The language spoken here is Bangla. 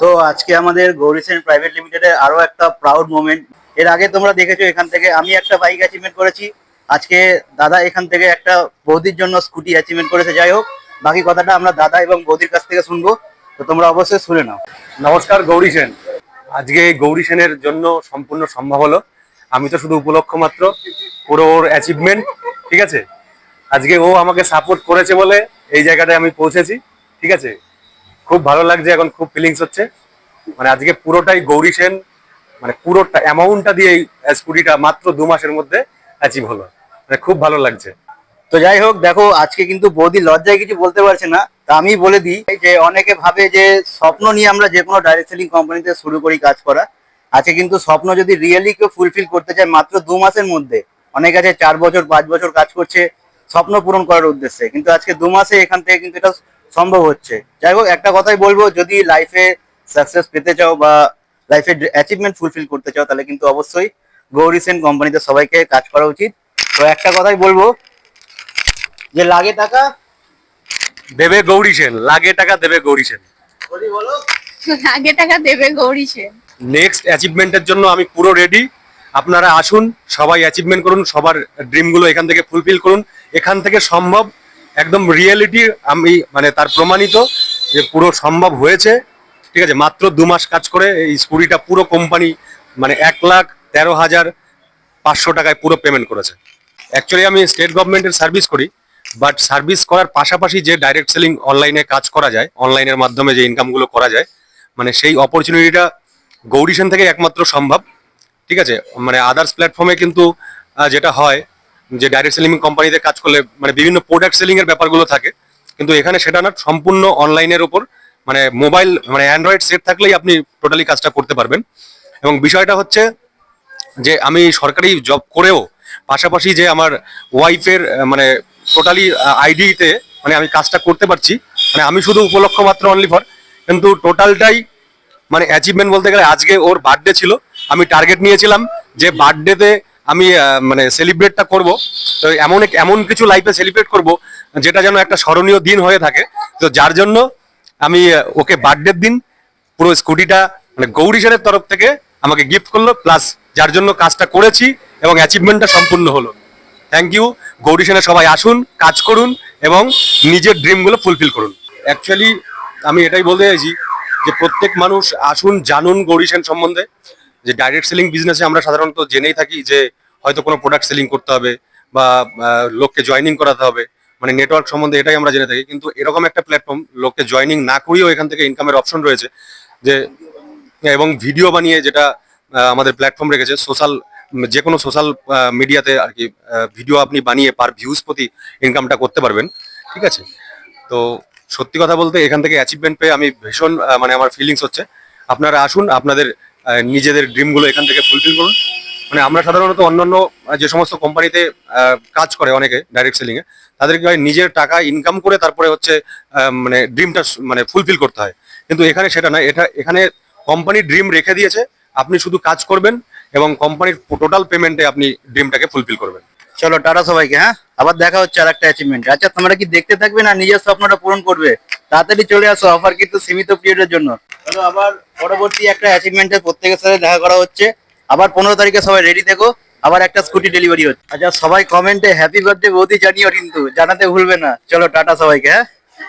তো আজকে আমাদের গৌরী সেন প্রাইভেট লিমিটেডের আরও একটা প্রাউড মোমেন্ট এর আগে তোমরা দেখেছ এখান থেকে আমি একটা বাইক অ্যাচিভমেন্ট করেছি। আজকে দাদা এখান থেকে একটা বৌদির জন্য স্কুটি অ্যাচিভমেন্ট করেছে। যাই হোক, বাকি কথাটা আমরা দাদা এবং বৌদির কাছ থেকে শুনব। তো তোমরা অবশ্যই শুনে নাও। নমস্কার, গৌরী সেন। আজকে গৌরী সেনের জন্য সম্পূর্ণ সম্ভব হলো। আমি তো শুধু উপলক্ষ মাত্র, পুরো ওর অ্যাচিভমেন্ট ঠিক আছে? আজকে ও আমাকে সাপোর্ট করেছে বলে এই জায়গাটায় আমি পৌঁছেছি, ঠিক আছে? খুব ভালো লাগছে, এখন খুব ফিলিংস হচ্ছে। মানে আজকে পুরোটাই গৌরী সেন মানে পুরোটা অ্যামাউন্টটা দিয়ে এই স্কুটিটা মাত্র দু মাসের মধ্যে অ্যাচিভ হলো। মানে খুব ভালো লাগছে। তো যাই হোক, দেখো, আজকে কিন্তু বৌদি লজ্জায় কিছু বলতে পারছে না। তা আমি বলে দিই যে, অনেকে ভাবে যে, স্বপ্ন নিয়ে আমরা যে কোনো ডাইরেক্ট সেলিং কোম্পানিতে শুরু করি কাজ করা। আজকে কিন্তু স্বপ্ন যদি রিয়েলি কেউ ফুলফিল করতে চায় মাত্র দু মাসের মধ্যে, অনেক আছে চার বছর, পাঁচ বছর কাজ করছে, স্বপ্ন পূরণ করার উদ্দেশ্যে। কিন্তু আজকে দু মাসে এখান থেকে কিন্তু এটা সম্ভব হচ্ছে। যাই হোক একটা কথাই বলব যদি লাইফে সাকসেস পেতে চাও বা লাইফে অ্যাচিভমেন্ট ফুলফিল করতে চাও তাহলে কিন্তু অবশ্যই গৌরী সেন কোম্পানিতে সবাইকে কাজ করা উচিত। তো একটা কথাই বলব যে লাগে টাকা দেবে গৌরী সেন। লাগে টাকা দেবে গৌরী সেন। বলি বলো। আগে টাকা দেবে গৌরী সেন। নেক্সট অ্যাচিভমেন্টের জন্য আমি পুরো রেডি আপনারা আসুন সবাই অ্যাচিভমেন্ট করুন সবার ড্রিমগুলো এখান থেকে ফুলফিল করুন। এখান থেকে সম্ভব একদম রিয়েলিটি আমি মানে তার প্রমাণিত যে পুরো সম্ভব হয়েছে। ঠিক আছে, মাত্র দু মাস কাজ করে এই স্কুটিটা পুরো কোম্পানি মানে এক লাখ তেরো হাজার পাঁচশো টাকায় পুরো পেমেন্ট করেছে। অ্যাকচুয়ালি আমি স্টেট গভর্নমেন্টের সার্ভিস করি বাট সার্ভিস করার পাশাপাশি যে ডাইরেক্ট সেলিং অনলাইনে কাজ করা যায় অনলাইনের মাধ্যমে যে ইনকামগুলো করা যায় মানে সেই অপরচুনিটিটা গৌরিশন থেকে একমাত্র সম্ভব। ঠিক আছে মানে আদার্স প্ল্যাটফর্মে কিন্তু যেটা হয় যে ডাইরেক্ট সেলিং কোম্পানিতে কাজ করলে মানে বিভিন্ন প্রোডাক্ট সেলিং এর ব্যাপারগুলো থাকে, কিন্তু এখানে সেটা না, সম্পূর্ণ অনলাইনের উপর মানে মোবাইল মানে অ্যান্ড্রয়েড সেট থাকলেই আপনি টোটালি কাজটা করতে পারবেন। এবং বিষয়টা হচ্ছে যে আমি সরকারি জব করেও, পাশাপাশি যে আমার ওয়াইফের মানে টোটালি আইডিতে মানে আমি কাজটা করতে পারছি মানে আমি শুধু উপলক্ষ মাত্র অনলি ফর কিন্তু টোটালটাই মানে অ্যাচিভমেন্ট বলতে গেলে আজকে ওর বার্থডে ছিল, আমি টার্গেট নিয়েছিলাম যে বার্থডেতে আমি মানে সেলিব্রেটটা করব। তো এমন এমন কিছু লাইফে সেলিব্রেট করব, যেটা যেন একটা স্মরণীয় দিন হয়ে থাকে। তো যার জন্য আমি ওকে বার্থডের দিন পুরো স্কুটিটা মানে গৌরী সেনের তরফ থেকে আমাকে গিফট করল প্লাস যার জন্য কাজটা করেছি এবং অ্যাচিভমেন্টটা সম্পূর্ণ হলো। থ্যাংক ইউ গৌরী সেনের সবাই আসুন, কাজ করুন এবং নিজের ড্রিমগুলো ফুলফিল করুন। অ্যাকচুয়ালি আমি এটাই বলতে চাইছি যে প্রত্যেক মানুষ আসুন, জানুন গৌরী সেন সম্বন্ধে। যে ডাইরেক্ট সেলিং বিজনেসে আমরা সাধারণত জেনেই থাকি যে হয়তো কোনো প্রোডাক্ট সেলিং করতে হবে বা লোককে জয়েনিং করাতে হবে। মানে নেটওয়ার্ক সম্বন্ধে এটাই আমরা জেনে থাকি। কিন্তু এরকম একটা প্ল্যাটফর্ম লোককে জয়েনিং না করিয়েও এখান থেকে ইনকামের অপশন রয়েছে যে, এবং ভিডিও বানিয়ে যেটা আমাদের প্ল্যাটফর্ম রেখেছে সোশ্যাল যে কোনো সোশ্যাল মিডিয়াতে আর কি ভিডিও আপনি বানিয়ে পার ভিউজ প্রতি ইনকামটা করতে পারবেন। ঠিক আছে? তো সত্যি কথা বলতে এখান থেকে অ্যাচিভমেন্ট পেয়ে আমি ভীষণ মানে আমার ফিলিংস হচ্ছে। আপনারা আসুন, আপনাদের নিজেদের ড্রিমগুলো এখান থেকে ফুলফিল করুন। মানে আমরা সাধারণত অন্যান্য যে সমস্ত কোম্পানিতে কাজ করে অনেকে ডাইরেক্ট সেলিং এ তাদেরকে হয় নিজের টাকা ইনকাম করে তারপরে হচ্ছে মানে ড্রিমটা মানে ফুলফিল করতে হয়। কিন্তু এখানে সেটা না এটা এখানে কোম্পানি ড্রিম রেখে দিয়েছে আপনি শুধু কাজ করবেন এবং কোম্পানির টোটাল পেমেন্টে আপনি ড্রিমটাকে ফুলফিল করবেন। চলো টাটা সবাইকে হ্যাঁ? আবার দেখা হচ্ছে আর একটা অ্যাচিভমেন্ট আচ্ছা তোমরা কি দেখতে থাকবে না নিজের স্বপ্নটা পূরণ করবে? তাড়াতাড়ি চলে আসো অফার কিন্তু সীমিত পিরিয়ডের জন্য। চলো আবার পরবর্তী একটা অ্যাচিভমেন্টের প্রত্যেকের সাথে দেখা করা হচ্ছে। আবার পনেরো তারিখে সবাই রেডি থেকো, আবার একটা স্কুটি ডেলিভারি হচ্ছে। আচ্ছা সবাই কমেন্টে হ্যাপি বার্থডে বৌদি জানিও কিন্তু, জানাতে ভুলবে না। চলো, টাটা সবাইকে হ্যাঁ?